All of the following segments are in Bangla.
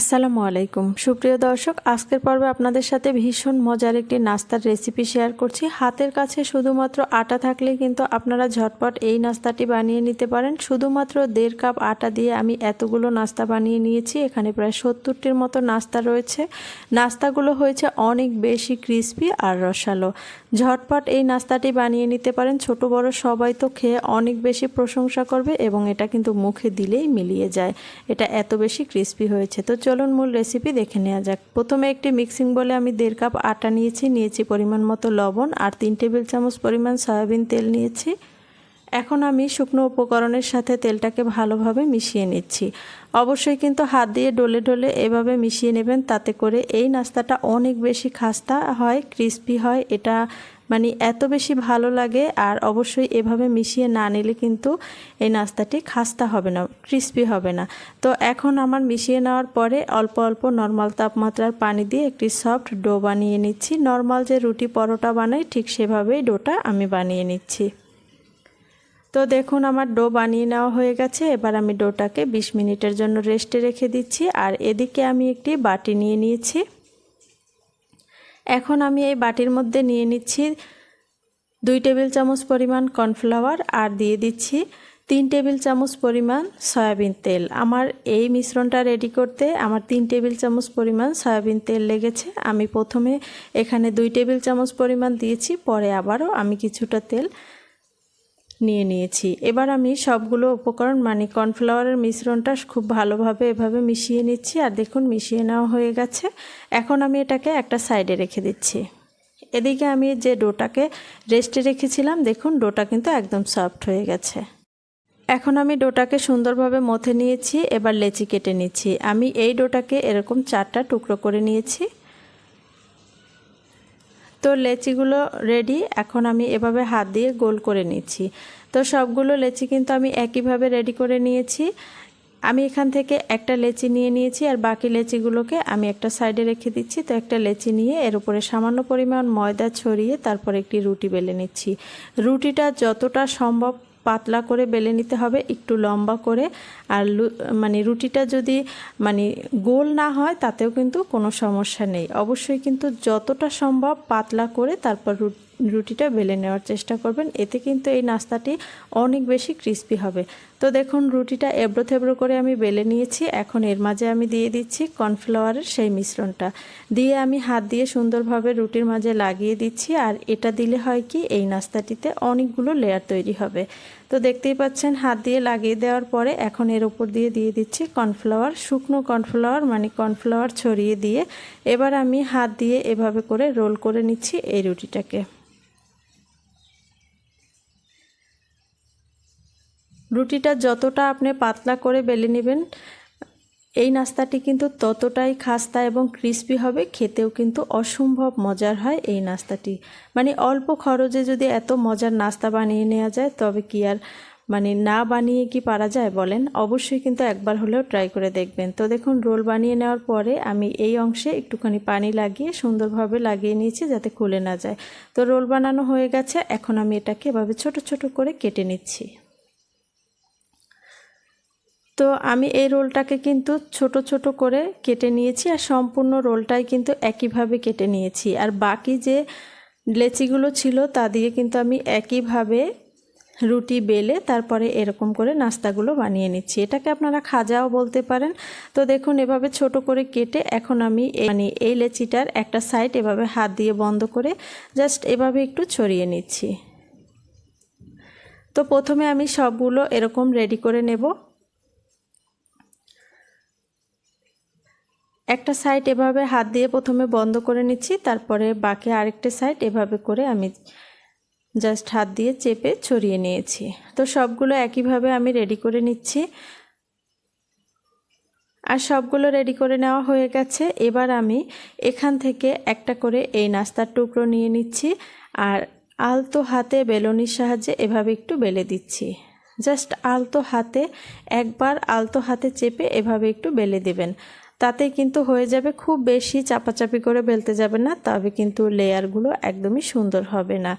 আসসালামু আলাইকুম। সুপ্রিয় দর্শক, আজকের পর্বে আপনাদের সাথে ভীষণ মজার একটি নাস্তার রেসিপি শেয়ার করছি। হাতের কাছে শুধুমাত্র আটা থাকলে কিন্তু আপনারা ঝটপট এই নাস্তাটি বানিয়ে নিতে পারেন। শুধুমাত্র দেড় কাপ আটা দিয়ে আমি এতগুলো নাস্তা বানিয়ে নিয়েছি। এখানে প্রায় সত্তরটির মতো নাস্তা রয়েছে। নাস্তাগুলো হয়েছে অনেক বেশি ক্রিস্পি আর রসালো। ঝটপট এই নাস্তাটি বানিয়ে নিতে পারেন। ছোট বড় সবাই তো খেয়ে অনেক বেশি প্রশংসা করবে এবং এটা কিন্তু মুখে দিলেই মিলিয়ে যায়। এটা এত বেশি ক্রিস্পি হয়েছে। তো চলুন মূল রেসিপি দেখে নেওয়া যাক। প্রথমে একটি মিক্সিং বলে আমি দেড় কাপ আটা নিয়েছি। নিয়েছি পরিমাণ মতো লবণ আর তিন টেবিল চামচ পরিমাণ সয়াবিন তেল নিয়েছি। এখন আমি শুকনো উপকরণের সাথে তেলটাকে ভালোভাবে মিশিয়ে নিচ্ছি। অবশ্যই কিন্তু হাত দিয়ে ডলে ডলে এভাবে মিশিয়ে নেবেন, তাতে করে এই নাস্তাটা অনেক বেশি খাস্তা হয়, ক্রিস্পি হয়। এটা মানে এত বেশি ভালো লাগে আর অবশ্যই এভাবে মিশিয়ে না নিলে কিন্তু এই নাস্তাটি খাস্তা হবে না, ক্রিস্পি হবে না। তো এখন আমার মিশিয়ে নেওয়ার পরে অল্প অল্প নর্মাল তাপমাত্রার পানি দিয়ে একটি সফট ডো বানিয়ে নিচ্ছি। নর্মাল যে রুটি পরোটা বানাই, ঠিক সেভাবেই ডোটা আমি বানিয়ে নিচ্ছি। তো দেখুন, আমার ডো বানিয়ে নেওয়া হয়ে গেছে। এবার আমি ডোটাকে ২০ মিনিটের জন্য রেস্টে রেখে দিচ্ছি। আর এদিকে আমি একটি বাটি নিয়ে নিয়েছি। এখন আমি এই বাটির মধ্যে নিয়ে নিচ্ছি দুই টেবিল চামচ পরিমাণ কর্নফ্লাওয়ার আর দিয়ে দিচ্ছি তিন টেবিল চামচ পরিমাণ সয়াবিন তেল। আমার এই মিশ্রণটা রেডি করতে আমার তিন টেবিল চামচ পরিমাণ সয়াবিন তেল লেগেছে। আমি প্রথমে এখানে দুই টেবিল চামচ পরিমাণ দিয়েছি, পরে আবারও আমি কিছুটা তেল নিয়ে নিয়েছি। এবার আমি সবগুলো উপকরণ মানে কর্নফ্লাওয়ারের মিশ্রণটা খুব ভালোভাবে এভাবে মিশিয়ে নিচ্ছি আর দেখুন মিশিয়ে নেওয়া হয়ে গেছে। এখন আমি এটাকে একটা সাইডে রেখে দিচ্ছি। এদিকে আমি যে ডোটাকে রেস্টে রেখেছিলাম, দেখুন ডোটা কিন্তু একদম সফট হয়ে গেছে। এখন আমি ডোটাকে সুন্দরভাবে মথে নিয়েছি, এবার লেচি কেটে নিচ্ছি। আমি এই ডোটাকে এরকম চারটা টুকরো করে নিয়েছি। তো লেচিগুলো রেডি এখন আমি এভাবে হাত দিয়ে গোল করে নিচ্ছি। তো সবগুলো লেচি কিন্তু আমি একইভাবে রেডি করে নিয়েছি। আমি এখান থেকে একটা লেচি নিয়ে নিয়েছি আর বাকি লেচিগুলোকে আমি একটা সাইডে রেখে দিচ্ছি। তো একটা লেচি নিয়ে এর উপরে সামান্য পরিমাণ ময়দা ছড়িয়ে তারপর একটি রুটি বেলে নিচ্ছি। রুটিটা যতটা সম্ভব পাতলা করে বেলে নিতে হবে, একটু লম্বা করে। আর মানে রুটিটা যদি মানে গোল না হয়, তাতেও কিন্তু কোনো সমস্যা নেই। অবশ্যই কিন্তু যতটা সম্ভব পাতলা করে তারপর রুটিটা বেলে নেওয়ার চেষ্টা করবেন। এতে কিন্তু এই নাস্তাটি অনেক বেশি ক্রিস্পি হবে। তো দেখুন, রুটিটা এবড়ো থেবড়ো করে আমি বেলে নিয়েছি। এখন এর মাঝে আমি দিয়ে দিচ্ছি কর্নফ্লাওয়ারের সেই মিশ্রণটা। দিয়ে আমি হাত দিয়ে সুন্দরভাবে রুটির মাঝে লাগিয়ে দিচ্ছি আর এটা দিলে হয় কি, এই নাস্তাটিতে অনেকগুলো লেয়ার তৈরি হবে। তো দেখতেই পাচ্ছেন, হাত দিয়ে লাগিয়ে দেওয়ার পরে এখন এর উপর দিয়ে দিয়ে দিচ্ছি কর্নফ্লাওয়ার, শুকনো কর্নফ্লাওয়ার মানে কর্নফ্লাওয়ার ছড়িয়ে দিয়ে। এবার আমি হাত দিয়ে এভাবে করে রোল করে নিচ্ছি এই রুটিটাকে। রুটিটা যতটা আপনি পাতলা করে বেলে নেবেন, এই নাস্তাটি কিন্তু ততটাই খাস্তা এবং ক্রিস্পি হবে, খেতেও কিন্তু অসম্ভব মজার হয় এই নাস্তাটি। মানে অল্প খরচে যদি এত মজার নাস্তা বানিয়ে নেওয়া যায়, তবে কি আর মানে না বানিয়ে কি পারা যায় বলেন? অবশ্যই কিন্তু একবার হলেও ট্রাই করে দেখবেন। তো দেখুন, রোল বানিয়ে নেওয়ার পরে আমি এই অংশে একটুখানি পানি লাগিয়ে সুন্দরভাবে লাগিয়ে নিয়েছি যাতে খুলে না যায়। তো রোল বানানো হয়ে গেছে, এখন আমি এটাকে এভাবে ছোট ছোট করে কেটে নিচ্ছি। তো আমি এই রোলটাকে কিন্তু ছোট ছোট করে কেটে নিয়েছি আর সম্পূর্ণ রোলটাই কিন্তু একইভাবে কেটে নিয়েছি। আর বাকি যে লেচিগুলো ছিল তা দিয়ে কিন্তু আমি একইভাবে রুটি বেলে তারপরে এরকম করে নাস্তাগুলো বানিয়ে নিচ্ছি। এটাকে আপনারা খাজাও বলতে পারেন। তো দেখুন, এভাবে ছোট করে কেটে এখন আমি মানে এই লেচিটার একটা সাইড এভাবে হাত দিয়ে বন্ধ করে জাস্ট এভাবে একটু ছড়িয়ে নিচ্ছি। তো প্রথমে আমি সবগুলো এরকম রেডি করে নেব। একটা সাইড এভাবে হাত দিয়ে প্রথমে বন্ধ করে নিচ্ছি, তারপরে বাকি আরেকটা সাইড এভাবে করে আমি জাস্ট হাত দিয়ে চেপে ছড়িয়ে নিয়েছি। তো সবগুলো একইভাবে আমি রেডি করে নিচ্ছি। আর সবগুলো রেডি করে নেওয়া হয়ে গেছে। এবার আমি এখান থেকে একটা করে এই নাস্তার টুকরো নিয়ে নিচ্ছি আর আলতো হাতে বেলনির সাহায্যে এভাবে একটু বেলে দিচ্ছি। জাস্ট আলতো হাতে, একবার আলতো হাতে চেপে এভাবে একটু বেলে দেবেন। তাতে কিন্তু হয়ে যাবে খুব বেশি চাপাচাপি করে বেলতে যাবে না, তবে কিন্তু লেয়ারগুলো একদমই সুন্দর হবে না।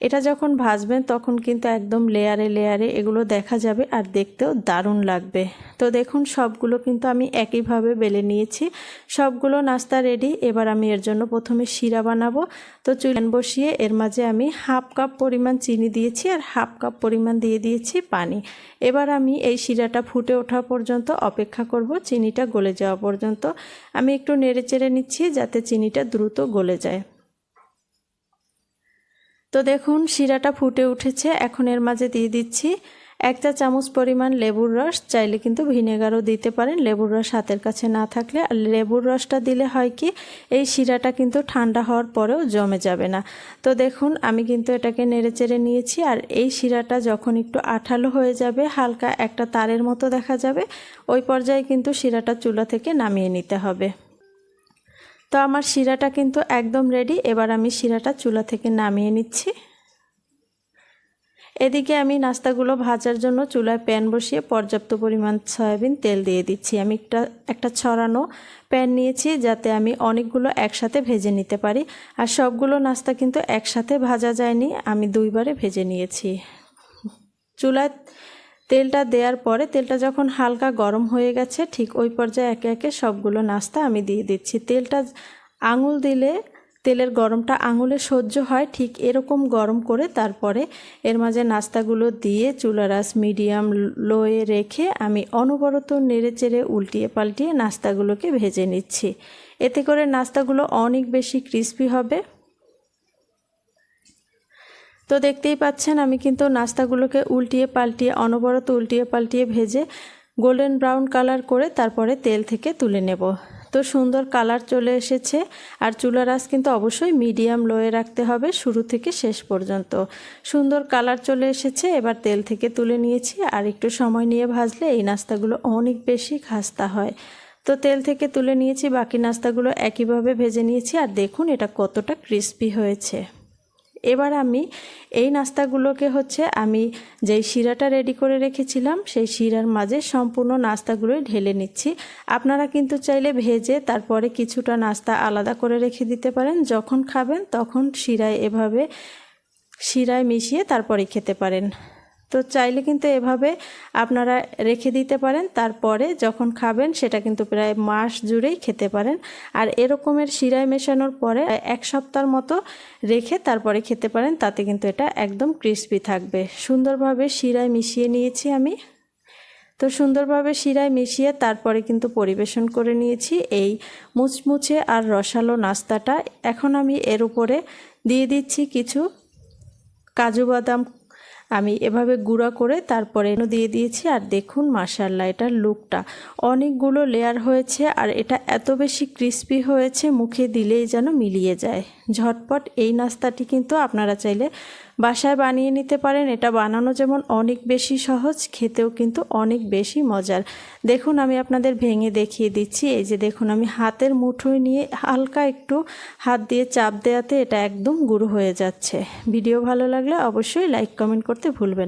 এটা যখন ভাজবেন, তখন কিন্তু একদম লেয়ারে লেয়ারে এগুলো দেখা যাবে আর দেখতেও দারুণ লাগবে। তো দেখুন, সবগুলো কিন্তু আমি একইভাবে বেলে নিয়েছি। সবগুলো নাস্তা রেডি এবার আমি এর জন্য প্রথমে শিরা বানাবো। তো চুলান বসিয়ে এর মাঝে আমি হাফ কাপ পরিমাণ চিনি দিয়েছি আর হাফ কাপ পরিমাণ দিয়ে দিয়েছি পানি। এবার আমি এই শিরাটা ফুটে ওঠা পর্যন্ত অপেক্ষা করব, চিনিটা গলে যাওয়া পর্যন্ত। আমি একটু নেড়ে চেড়ে নিচ্ছি যাতে চিনিটা দ্রুত গলে যায়। তো দেখুন, শিরাটা ফুটে উঠেছে। এখন এর মাঝে দিয়ে দিচ্ছি এক চা চামচ পরিমাণ লেবুর রস। চাইলে কিন্তু ভিনেগারও দিতে পারেন। লেবুর রস হাতের কাছে না থাকলে। আর লেবুর রসটা দিলে হয় কি, এই শিরাটা কিন্তু ঠান্ডা হওয়ার পরেও জমে যাবে না। তো দেখুন, আমি কিন্তু এটাকে নেড়ে চেড়ে নিয়েছি। আর এই শিরাটা যখন একটু আঠালো হয়ে যাবে, হালকা একটা তারের মতো দেখা যাবে, ওই পর্যায়ে কিন্তু শিরাটা চুলা থেকে নামিয়ে নিতে হবে। তো আমার শিরাটা কিন্তু একদম রেডি এবার আমি শিরাটা চুলা থেকে নামিয়ে নিচ্ছি। এদিকে আমি নাস্তাগুলো ভাজার জন্য চুলায় প্যান বসিয়ে পর্যাপ্ত পরিমাণ সয়াবিন তেল দিয়ে দিচ্ছি। আমি একটা একটা ছড়ানো প্যান নিয়েছি যাতে আমি অনেকগুলো একসাথে ভেজে নিতে পারি। আর সবগুলো নাস্তা কিন্তু একসাথে ভাজা যায়নি, আমি দুইবারে ভেজে নিয়েছি। চুলায় তেলটা দেওয়ার পরে তেলটা যখন হালকা গরম হয়ে গেছে, ঠিক ওই পর্যায়ে একে একে সবগুলো নাস্তা আমি দিয়ে দিচ্ছি। তেলটা আঙুল দিলে, তেলের গরমটা আঙুলে সহ্য হয়, ঠিক এরকম গরম করে তারপরে এর মাঝে নাস্তাগুলো দিয়ে চুলারাস মিডিয়াম লোয়ে রেখে আমি অনবরত নেড়ে চেড়ে উল্টিয়ে পাল্টিয়ে নাস্তাগুলোকে ভেজে নিচ্ছি। এতে করে নাস্তাগুলো অনেক বেশি ক্রিস্পি হবে। তো দেখতেই পাচ্ছেন, আমি কিন্তু নাস্তাগুলোকে উল্টিয়ে পাল্টিয়ে, অনবরত উল্টিয়ে পাল্টিয়ে ভেজে গোল্ডেন ব্রাউন কালার করে তারপরে তেল থেকে তুলে নেব। তো সুন্দর কালার চলে এসেছে আর চুলার আঁচ কিন্তু অবশ্যই মিডিয়াম লোয়ে রাখতে হবে শুরু থেকে শেষ পর্যন্ত। সুন্দর কালার চলে এসেছে, এবার তেল থেকে তুলে নিয়েছি আর একটু সময় নিয়ে ভাজলে এই নাস্তাগুলো অনেক বেশি খাস্তা হয়। তো তেল থেকে তুলে নিয়েছি, বাকি নাস্তাগুলো একইভাবে ভেজে নিয়েছি আর দেখুন এটা কতটা ক্রিস্পি হয়েছে। এবার আমি এই নাস্তাগুলোকে হচ্ছে আমি যেই শিরাটা রেডি করে রেখেছিলাম, সেই শিরার মাঝে সম্পূর্ণ নাস্তাগুলোই ঢেলে নিচ্ছি। আপনারা কিন্তু চাইলে ভেজে তারপরে কিছুটা নাস্তা আলাদা করে রেখে দিতে পারেন। যখন খাবেন তখন শিরায় এভাবে শিরায় মিশিয়ে তারপরে খেতে পারেন। তো চাইলে কিন্তু এভাবে আপনারা রেখে দিতে পারেন। তারপরে যখন খাবেন, সেটা কিন্তু প্রায় মাস জুড়েই খেতে পারেন। আর এরকমের শিরায় মেশানোর পরে এক সপ্তাহের মতো রেখে তারপরে খেতে পারেন। তাতে কিন্তু এটা একদম ক্রিস্পি থাকবে। সুন্দরভাবে শিরায় মিশিয়ে নিয়েছি আমি। তো সুন্দরভাবে শিরায় মিশিয়ে তারপরে কিন্তু পরিবেশন করে নিয়েছি। এই মুচমুচে আর রসালো নাস্তাটা। এখন আমি এর উপরে দিয়ে দিচ্ছি কিছু কাজু বাদাম আমি এভাবে গুঁড়া করে তারপরে দিয়ে দিয়েছি। আর দেখুন মাসাল্লাহ এটার লুকটা। অনেকগুলো লেয়ার হয়েছে আর এটা এত বেশি ক্রিস্পি হয়েছে, মুখে দিলেই যেন মিলিয়ে যায়। ঝটপট এই নাস্তাটি কিন্তু আপনারা চাইলে বাসায় বানিয়ে নিতে পারেন, এটা বানানো যেমন অনেক বেশি সহজ, খেতেও কিন্তু অনেক বেশি মজার। দেখুন, আমি আপনাদের ভেঙে দেখিয়ে দিচ্ছি। এই যে দেখুন, আমি হাতের মুঠোয় নিয়ে হালকা একটু হাত দিয়ে চাপ দেওয়াতে এটা একদম গুঁড়ো হয়ে যাচ্ছে। ভিডিও ভালো লাগলে অবশ্যই লাইক, কমেন্ট করতে ভুলবেন